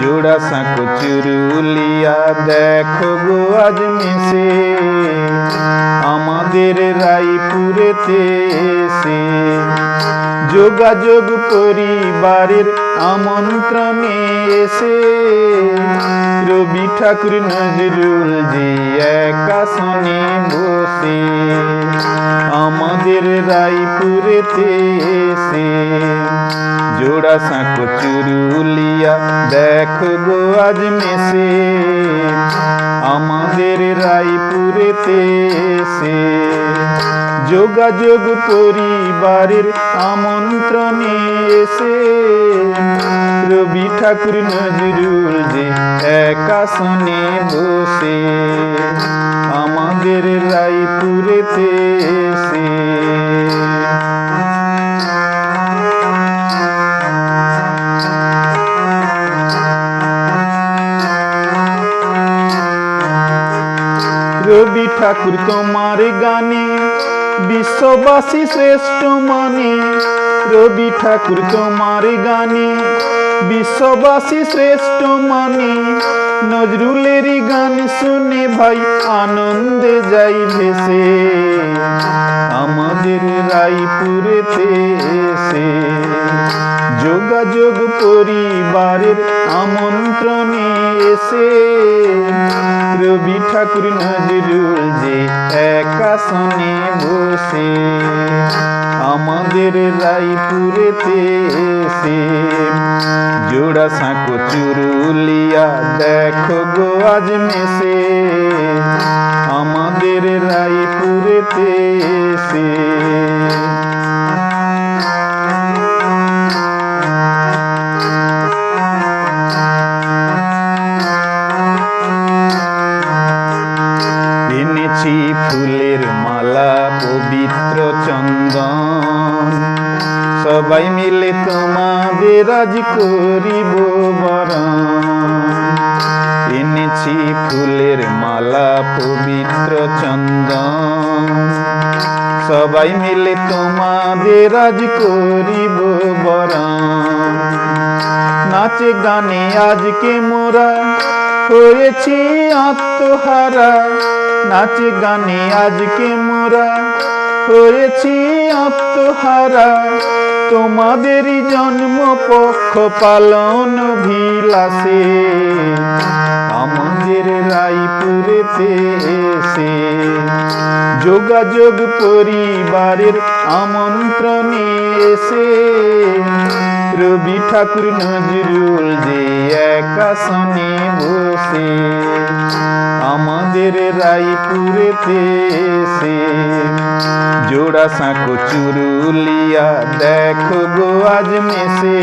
জোড়া সাঁকো চুরুলিয়া দেখো গো আজ মিশে আমাদের রায়পুরেতে এসে যোগাযোগ পরিবারের আমন্ত্রণে এসে রবি ঠাকুর নজরুল যে একা শোনে বসে আমাদের রায়পুরেতে এসে জোড়া সাঁকো চুরুলিয়া দেখ গো আজ মেসে, আমাদের রায়পুরেতে সে যোগাযোগ পরিবারের আমন্ত্রণে এসে। রবি ঠাকুর নজরুল যে একা শুনে বসে। রবি ঠাকুর তোমার গানে, বিশ্ববাসী শ্রেষ্ঠ মানে। রবি ঠাকুর তোমার গানে, বিশ্ববাসী শ্রেষ্ঠ মানে। নজরুলেরই গান শুনে ভাই আনন্দে যাই ভেসে। আমাদের রায়পুরেতে এসে যোগাযোগ পরিবারের আমন্ত্রণে এসে। রবি ঠাকুর নজরুল যে একা শুনে বসে, আমাদের রায়পুরেতে এসে। জোড়া সাঁকো চুরুলিয়া দেখো গো আজ মেসে, আমাদের রায়পুরেতে এসে। ফুলের মালা পবিত্র চন্দন। সবাই মিলে তোমাদের আজ করিব এনেছি ফুলের মালা পবিত্র চন্দন। সবাই মিলে তোমাদের আজ করিব বরণ। নাচে গানে আজকে মোরা হয়েছি আত্মহারা। নাচে গানে আজকে মোরা। হয়েছি আত্মহারা। তোমাদেরই জন্ম পক্ষ পালন ভিলাসে আমাদের রায়পুরেতে এসে যোগাযোগ পরিবারের আমন্ত্রণে এসে রবি ঠাকুর নজরুল যে একা শোনে বসে। আমাদের রায়পুরেতে সে জোড়া সাঁকো চুরুলিয়া দেখো গো আজ মেসে।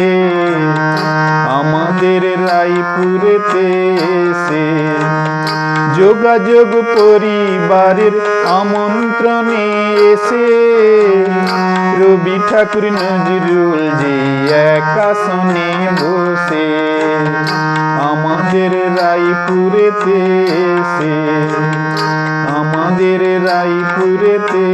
আমাদের রায়পুরেতে সে যোগাযোগ পরিবারের আমন্ত্রণে এসে। রবি ঠাকুর নজরুল যে একা শুনে বসে আমাদের রায়পুরেতে এসে আমাদের রায়পুরেতে